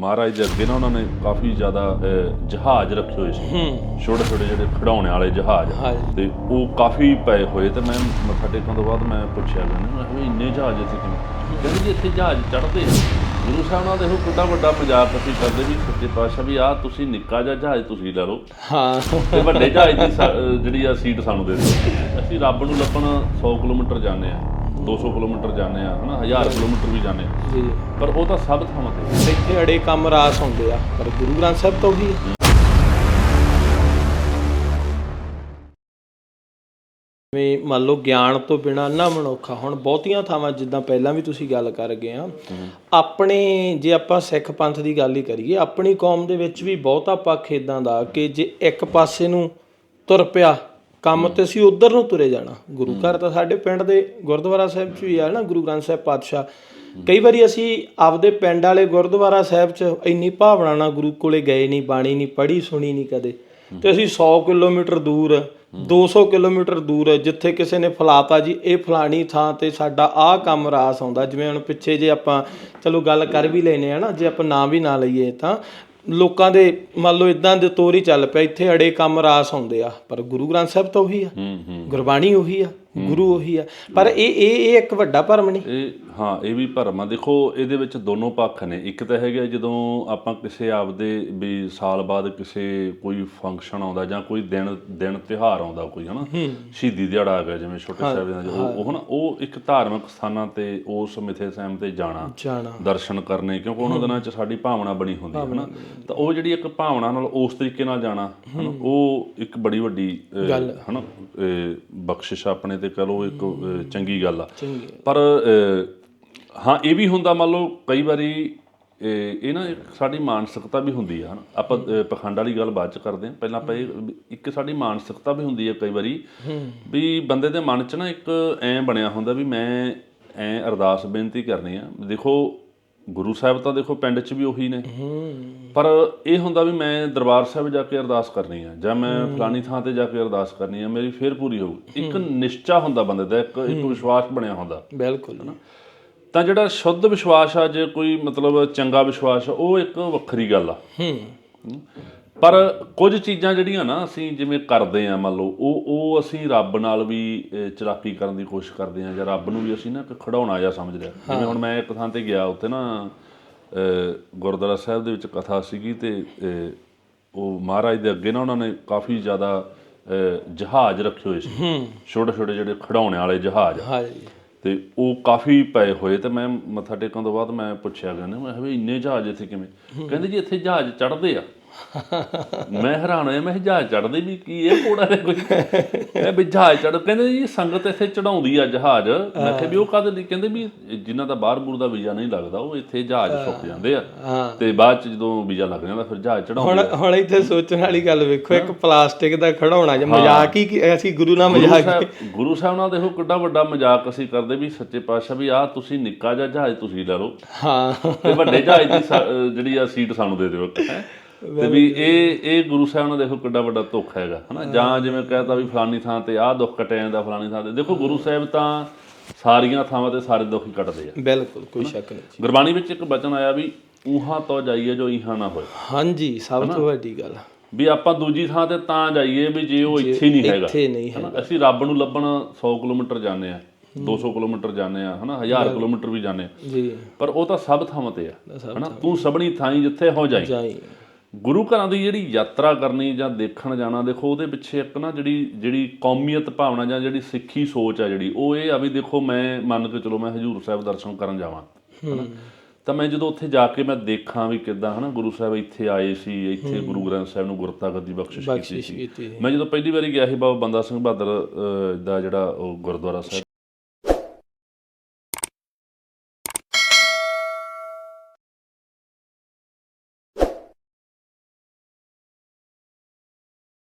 ਮਹਾਰਾਜ ਦੇ ਅੱਗੇ ਨਾ ਉਹਨਾਂ ਨੇ ਕਾਫੀ ਜ਼ਿਆਦਾ ਜਹਾਜ਼ ਰੱਖੇ ਹੋਏ ਸੀ। ਛੋਟੇ ਛੋਟੇ ਜਿਹੜੇ ਖਿਡੌਣੇ ਵਾਲੇ ਜਹਾਜ਼। ਹਾਂਜੀ। ਤੇ ਉਹ ਕਾਫੀ ਪਏ ਹੋਏ ਤੇ ਮੈਂ ਮੱਥਾ ਟੇਕਣ ਤੋਂ ਬਾਅਦ ਮੈਂ ਪੁੱਛਿਆ ਗਿਆ ਮੈਂ ਇੰਨੇ ਜਹਾਜ਼ ਇੱਥੇ ਕਿਵੇਂ ਕਹਿੰਦੇ ਜੀ ਇੱਥੇ ਜਹਾਜ਼ ਚੜ੍ਹਦੇ ਆ। ਗੁਰੂ ਸਾਹਿਬ ਨਾਲ ਦੇਖੋ ਕਿੰਨਾ ਵੱਡਾ ਮਜ਼ਾਕ ਅਸੀਂ ਕਰਦੇ ਵੀ ਸੱਚੇ ਪਾਤਸ਼ਾਹ ਵੀ ਆਹ ਤੁਸੀਂ ਨਿੱਕਾ ਜਿਹਾ ਜਹਾਜ਼ ਤੁਸੀਂ ਲੈ ਲਓ। ਹਾਂ। ਤੇ ਵੱਡੇ ਜਹਾਜ਼ ਦੀ ਜਿਹੜੀ ਆ ਸੀਟ ਸਾਨੂੰ ਦੇ ਦਿਓ। ਅਸੀਂ ਰੱਬ ਨੂੰ ਲੱਭਣ 100 ਕਿਲੋਮੀਟਰ ਜਾਂਦੇ ਆ। 200 ਕਿਲੋਮੀਟਰ ਜਾਂਦੇ ਆ ਹਨਾ? 1000 ਕਿਲੋਮੀਟਰ ਵੀ ਜਾਂਦੇ ਆ। ਜੀ। ਪਰ ਉਹ ਤਾਂ ਸਭ ਥਾਵਾਂ ਤੇ। ਇੱਥੇ ਅੜੇ ਕੰਮ ਰਾਸ ਹੁੰਦੇ ਆ ਪਰ ਗੁਰੂ ਗ੍ਰੰਥ ਸਾਹਿਬ ਤੋਂ ਹੀ ਵੀ ਮੰਨ ਲਓ ਗਿਆਨ ਤੋਂ ਬਿਨਾ ਨਾ ਮਨੁੱਖਾ ਹੁਣ ਬਹੁਤੀਆਂ ਥਾਵਾਂ ਜਿੱਦਾਂ ਪਹਿਲਾਂ ਵੀ ਤੁਸੀਂ ਗੱਲ ਕਰ ਗਏ ਆ ਆਪਣੇ ਜੇ ਆਪਾਂ ਸਿੱਖ ਪੰਥ ਦੀ ਗੱਲ ਹੀ ਕਰੀਏ ਆਪਣੀ ਕੌਮ ਦੇ ਵਿੱਚ ਵੀ ਬਹੁਤਾ ਪੱਖ ਇਦਾਂ ਦਾ ਕਿ ਜੇ ਇੱਕ ਪਾਸੇ ਨੂੰ ਤੁਰ ਪਿਆ ਕੰਮ ਤੇ ਅਸੀਂ ਉਧਰ ਨੂੰ ਤੁਰੇ ਜਾਣਾ। ਗੁਰੂ ਘਰ ਤਾਂ ਸਾਡੇ ਪਿੰਡ ਦੇ ਗੁਰਦੁਆਰਾ ਸਾਹਿਬ 'ਚ ਵੀ ਆ ਨਾ, ਗੁਰੂ ਗ੍ਰੰਥ ਸਾਹਿਬ ਪਾਤਸ਼ਾਹ। ਕਈ ਵਾਰੀ ਅਸੀਂ ਆਪਦੇ ਪਿੰਡ ਵਾਲੇ ਗੁਰਦੁਆਰਾ ਸਾਹਿਬ 'ਚ ਇੰਨੀ ਭਾਵਨਾ ਨਾਲ ਗੁਰੂ ਕੋਲੇ ਗਏ ਨਹੀਂ ਬਾਣੀ ਨਹੀਂ ਪੜ੍ਹੀ, ਸੁਣੀ ਨਹੀਂ ਕਦੇ। ਤੇ ਅਸੀਂ 100 ਕਿਲੋਮੀਟਰ ਦੂਰ 200 ਕਿਲੋਮੀਟਰ ਦੂਰ ਜਿੱਥੇ ਕਿਸੇ ਨੇ ਫਲਾਤਾ ਜੀ, ਇਹ ਫਲਾਣੀ ਥਾਂ ਤੇ ਸਾਡਾ ਆਹ ਕੰਮ ਰਾਸ ਆਉਂਦਾ। ਜਿਵੇਂ ਹੁਣ ਪਿੱਛੇ ਜੇ ਆਪਾਂ, ਚਲੋ ਗੱਲ ਕਰ ਵੀ ਲੈਨੇ ਆ ਨਾ, ਜੇ ਆਪਾਂ ਨਾਂ ਵੀ ਨਾ ਲਈਏ ਤਾਂ ਲੋਕਾਂ ਦੇ ਮੰਨ ਲਓ ਇਦਾਂ ਦੇ ਤੋਰ ਹੀ ਚੱਲ ਪਿਆ ਇੱਥੇ ਅੜੇ ਕੰਮ ਰਾਸ ਆਉਂਦੇ ਆ ਪਰ ਗੁਰੂ ਗ੍ਰੰਥ ਸਾਹਿਬ ਤਾਂ ਉਹੀ ਆ ਗੁਰਬਾਣੀ ਉਹੀ ਆ ਗੁਰੂ ਉਹੀ ਆ ਪਰ ਇਹ ਇਹ ਇਹ ਇੱਕ ਵੱਡਾ ਭਰਮ ਨਹੀਂ। ਹਾਂ ਇਹ ਵੀ ਭਰਮ। ਆ ਦੇਖੋ ਇਹਦੇ ਵਿੱਚ ਦੋਨੋਂ ਪੱਖ ਨੇ। ਇੱਕ ਤਾਂ ਹੈਗਾ ਜਦੋਂ ਆਪਾਂ ਕਿਸੇ ਆਪਦੇ ਵੀ ਸਾਲ ਬਾਅਦ ਕਿਸੇ ਕੋਈ ਫੰਕਸ਼ਨ ਆਉਂਦਾ ਜਾਂ ਕੋਈ ਦਿਨ ਦਿਨ ਤਿਉਹਾਰ ਆਉਂਦਾ ਕੋਈ ਹਨਾ? ਸ਼ਹੀਦੀ ਦਿਹਾੜਾ ਆ ਗਿਆ ਜਿਵੇਂ ਛੋਟੇ ਸਾਹਿਬ ਦਾ ਉਹ ਉਹ ਹਨਾ ਉਹ ਇੱਕ ਧਾਰਮਿਕ ਸਥਾਨਾਂ ਤੇ ਉਸ ਮਿਥੇ ਸੈਮ ਤੇ ਜਾਣਾ। ਦਰਸ਼ਨ ਕਰਨੇ ਕਿਉਂਕਿ ਉਹਨਾਂ ਦਿਨਾਂ 'ਚ ਸਾਡੀ ਭਾਵਨਾ ਬਣੀ ਹੁੰਦੀ ਹੈ ਹਨਾ? ਤਾਂ ਉਹ ਜਿਹੜੀ ਇੱਕ ਭਾਵਨਾ ਨਾਲ ਉਸ ਤਰੀਕੇ ਨਾਲ ਜਾਣਾ ਹਨਾ? ਉਹ ਇੱਕ ਬੜੀ ਵੱਡੀ ਅਹ, ਹਨਾ? ਬਖਸ਼ਿਸ਼ ਆਪਣੇ ਤੇ ਕਹ ਲਓ ਇੱਕ ਚੰਗੀ ਗੱਲ ਆ। ਪਰ ਹਾਂ ਇਹ ਵੀ ਹੁੰਦਾ ਮੰਨ ਲਓ ਕਈ ਵਾਰੀ ਇਹ ਨਾ ਸਾਡੀ ਮਾਨਸਿਕਤਾ ਵੀ ਹੁੰਦੀ ਆ ਹਨਾ। ਆਪਾਂ ਪਖੰਡ ਵਾਲੀ ਗੱਲ ਬਾਅਦ ਚ ਕਰਦੇ ਹਾਂ। ਪਹਿਲਾਂ ਆਪਾਂ ਇਹ ਇੱਕ ਸਾਡੀ ਮਾਨਸਿਕਤਾ ਵੀ ਹੁੰਦੀ ਹੈ ਕਈ ਵਾਰੀ ਵੀ ਬੰਦੇ ਦੇ ਮਨ 'ਚ ਨਾ ਇੱਕ ਐ ਬਣਿਆ ਹੁੰਦਾ ਵੀ ਮੈਂ ਐ ਅਰਦਾਸ ਬੇਨਤੀ ਕਰਨੀ ਆ। ਦੇਖੋ ਗੁਰੂ ਸਾਹਿਬ ਤਾਂ ਦੇਖੋ ਪਿੰਡ 'ਚ ਵੀ ਉਹੀ ਨੇ। ਪਰ ਇਹ ਹੁੰਦਾ ਵੀ ਮੈਂ ਦਰਬਾਰ ਸਾਹਿਬ ਜਾ ਕੇ ਅਰਦਾਸ ਕਰਨੀ ਆ ਜਾਂ ਮੈਂ ਫਲਾਨੀ ਥਾਂ ਤੇ ਜਾ ਕੇ ਅਰਦਾਸ ਕਰਨੀ ਆ ਮੇਰੀ ਫੇਰ ਪੂਰੀ ਹੋਊ। ਇੱਕ ਨਿਸ਼ਚਾ ਹੁੰਦਾ ਬੰਦੇ ਦਾ ਇੱਕ ਇੱਕ ਵਿਸ਼ਵਾਸ ਬਣਿਆ ਹੁੰਦਾ। ਬਿਲਕੁਲ ਤਾਂ ਜਿਹੜਾ ਸ਼ੁੱਧ ਵਿਸ਼ਵਾਸ ਆ ਜੇ ਕੋਈ ਮਤਲਬ ਚੰਗਾ ਵਿਸ਼ਵਾਸ ਆ ਉਹ ਇੱਕ ਵੱਖਰੀ ਗੱਲ ਆ। ਹੂੰ। ਪਰ ਕੁਝ ਚੀਜ਼ਾਂ ਜਿਹੜੀਆਂ ਨਾ ਅਸੀਂ ਜਿਵੇਂ ਕਰਦੇ ਆ ਮੰਨ ਲਓ ਉਹ ਉਹ ਅਸੀਂ ਰੱਬ ਨਾਲ ਵੀ ਅਹ, ਚਲਾਕੀ ਕਰਨ ਦੀ ਕੋਸ਼ਿਸ਼ ਕਰਦੇ ਆ ਜਾਂ ਰੱਬ ਨੂੰ ਵੀ ਅਸੀਂ ਨਾ ਇੱਕ ਖੜਾਉਣਾ ਜਾਂ ਸਮਝਦੇ ਆ। ਜਿਵੇਂ ਹੁਣ ਮੈਂ ਇੱਕ ਥਾਂ ਤੇ ਗਿਆ ਉੱਥੇ ਨਾ ਅਹ, ਗੁਰਦੁਆਰਾ ਸਾਹਿਬ ਦੇ ਵਿੱਚ ਕਥਾ ਸੀਗੀ ਤੇ ਅਹ, ਉਹ ਮਹਾਰਾਜ ਦੇ ਅੱਗੇ ਨਾ ਉਹਨਾਂ ਨੇ ਕਾਫੀ ਜ਼ਿਆਦਾ ਅਹ, ਜਹਾਜ਼ ਰੱਖੇ ਹੋਏ ਸੀ। ਛੋਟੇ ਛੋਟੇ ਜਿਹੜੇ ਖਿਡੌਣੇ ਵਾਲੇ ਜਹਾਜ਼। ਹਾਂਜੀ ਤੇ ਉਹ ਕਾਫੀ ਪਏ ਹੋਏ ਤੇ ਮੈਂ ਮੱਥਾ ਟੇਕਣ ਤੋਂ ਬਾਅਦ ਮੈਂ ਪੁੱਛਿਆ ਗਿਆ ਨਾ, ਮੈਂ ਕਿਹਾ ਵੀ ਇੰਨੇ ਜਹਾਜ਼ ਇੱਥੇ ਕਿਵੇਂ? ਕਹਿੰਦੇ ਜੀ ਇੱਥੇ ਜਹਾਜ਼ ਚੜ੍ਹਦੇ ਆ। ਮੈਂ ਹੈਰਾਨ ਹੋਇਆ ਮੈਂ ਜਹਾਜ਼ ਚੜ੍ਹਦੇ ਵੀ ਕੀ ਇਹ ਕੋੜਾ ਹੈ ਕੋਈ? ਇਹ ਵੀ ਜਹਾਜ਼ ਚੜ੍ਹ ਕਹਿੰਦੇ ਜੀ ਸੰਗਤ ਇੱਥੇ ਚੜਾਉਂਦੀ ਆ ਜਹਾਜ਼। ਮੈਂ ਕਿਹਾ ਵੀ ਉਹ ਕਾਹਦੇ ਲਈ? ਕਹਿੰਦੇ ਵੀ ਜਿਨ੍ਹਾਂ ਦਾ ਬਾਹਰ ਬੂਰ ਦਾ ਵੀਜ਼ਾ ਨਹੀਂ ਲੱਗਦਾ ਉਹ ਇੱਥੇ ਜਹਾਜ਼ ਸੁੱਕ ਜਾਂਦੇ ਆ। ਤੇ ਬਾਅਦ ਚ ਜਦੋਂ ਵੀਜ਼ਾ ਲੱਗ ਜਾਂਦਾ ਫਿਰ ਜਹਾਜ਼ ਚੜਾਉਂਦੇ ਹੁਣ ਹੁਣ ਇੱਥੇ ਸੋਚਣ ਵਾਲੀ ਗੱਲ ਵੇਖੋ ਇੱਕ ਪਲਾਸਟਿਕ ਦਾ ਖੜਾਉਣਾ ਜਾਂ ਮਜ਼ਾਕ ਹੀ ਅਸੀਂ ਗੁਰੂ ਨਾਲ ਮਜ਼ਾਕ ਗੁਰੂ ਸਾਹਿਬ ਨਾਲ ਦੇਖੋ ਕਿੱਡਾ ਵੱਡਾ ਮਜ਼ਾਕ ਅਸੀਂ ਕਰਦੇ ਵੀ ਸੱਚੇ ਪਾਤਸ਼ਾਹ ਵੀ ਆਹ ਤੁਸੀਂ ਨਿੱਕਾ ਜਿਹਾ ਜਹਾਜ਼ ਤੁਸੀਂ ਲੈ ਲਓ। ਹਾਂ। ਤੇ ਵੱਡੇ ਜਹਾਜ਼ ਦੀ ਜਿਹੜੀ ਆ ਸੀਟ ਸਾਨੂੰ ਦੇ ਦਿਓ ਹੈਂ। ਤੇ ਵੀ ਇਹ ਇਹ ਗੁਰੂ ਸਾਹਿਬ ਨਾਲ ਦੇਖੋ ਕਿੱਡਾ ਵੱਡਾ ਧੋਖਾ ਹੈਗਾ ਹਨਾ? ਜਾਂ ਜਿਵੇਂ ਕਹਤਾ ਵੀ ਫਲਾਨੀ ਥਾਂ ਤੇ ਆਹ ਦੁੱਖ ਕਟਿਆ ਜਾਂਦਾ ਫਲਾਨੀ ਥਾਂ ਤੇ। ਦੇਖੋ ਗੁਰੂ ਸਾਹਿਬ ਤਾਂ ਸਾਰੀਆਂ ਥਾਵਾਂ ਤੇ ਸਾਰੇ ਦੁੱਖ ਹੀ ਕੱਟਦੇ ਆ। ਬਿਲਕੁਲ ਕੋਈ ਸ਼ੱਕ ਨਹੀਂ। ਗੁਰਬਾਣੀ ਵਿੱਚ ਇੱਕ ਬਚਨ ਆਇਆ ਵੀ ਊਹਾਂ ਤੋਂ ਜਾਈਏ ਜੋ ਇਹਾਂ ਨਾ ਹੋਏ। ਹਾਂਜੀ ਸਭ ਤੋਂ ਵੱਡੀ ਗੱਲ। ਵੀ ਆਪਾਂ ਦੂਜੀ ਥਾਂ ਤੇ ਤਾਂ ਜਾਈਏ ਵੀ ਜੇ ਉਹ ਇੱਥੇ ਨਹੀਂ ਹੈਗਾ ਇੱਥੇ ਨਹੀਂ ਹੈ ਅਸੀਂ ਰੱਬ ਨੂੰ ਲੱਭਣ 100 ਕਿਲੋਮੀਟਰ ਜਾਂਦੇ ਆ 200 ਕਿਲੋਮੀਟਰ ਜਾਂਦੇ ਆ ਹਨਾ? 1000 ਕਿਲੋਮੀਟਰ ਵੀ ਜਾਂਦੇ ਆ। ਜੀ। ਪਰ ਉਹ ਤਾਂ ਸਭ ਥਾਵਾਂ ਤੇ ਆ ਹਨਾ? ਤੂੰ ਸਭਨੀ ਥਾਈਂ ਜਿੱਥੇ ਹੋ ਜਾਈ। ਜਾਈ। ਗੁਰੂ ਘਰਾਂ ਦੀ ਜਿਹੜੀ ਯਾਤਰਾ ਕਰਨੀ ਜਾਂ ਦੇਖਣ ਜਾਣਾ ਦੇਖੋ ਉਹਦੇ ਪਿੱਛੇ ਇੱਕ ਨਾ ਜਿਹੜੀ ਜਿਹੜੀ ਕੌਮੀਅਤ ਭਾਵਨਾ ਜਾਂ ਜਿਹੜੀ ਸਿੱਖੀ ਸੋਚ ਆ ਜਿਹੜੀ ਉਹ ਇਹ ਆ ਵੀ ਦੇਖੋ ਮੈਂ ਮੰਨ ਕੇ ਚਲੋ ਮੈਂ ਹਜੂਰ ਸਾਹਿਬ ਦਰਸ਼ਨ ਕਰਨ ਜਾਵਾਂ। ਤਾਂ ਮੈਂ ਜਦੋਂ ਉੱਥੇ ਜਾ ਕੇ ਮੈਂ ਦੇਖਾਂ ਵੀ ਕਿੱਦਾਂ ਹਨਾ ਗੁਰੂ ਸਾਹਿਬ ਇੱਥੇ ਆਏ ਸੀ ਇੱਥੇ ਗੁਰੂ ਗ੍ਰੰਥ ਸਾਹਿਬ ਨੂੰ ਗੁਰਤਾ ਗੱਦੀ ਬਖਸ਼ਿਸ਼ ਕੀਤੀ ਸੀ। ਮੈਂ ਜਦੋਂ ਪਹਿਲੀ ਵਾਰੀ ਗਿਆ ਸੀ ਬਾਬਾ ਬੰਦਾ ਸਿੰਘ ਬਹਾਦਰ ਦਾ ਜਿਹੜਾ ਉਹ ਗੁਰਦੁਆਰਾ ਸਾਹਿਬ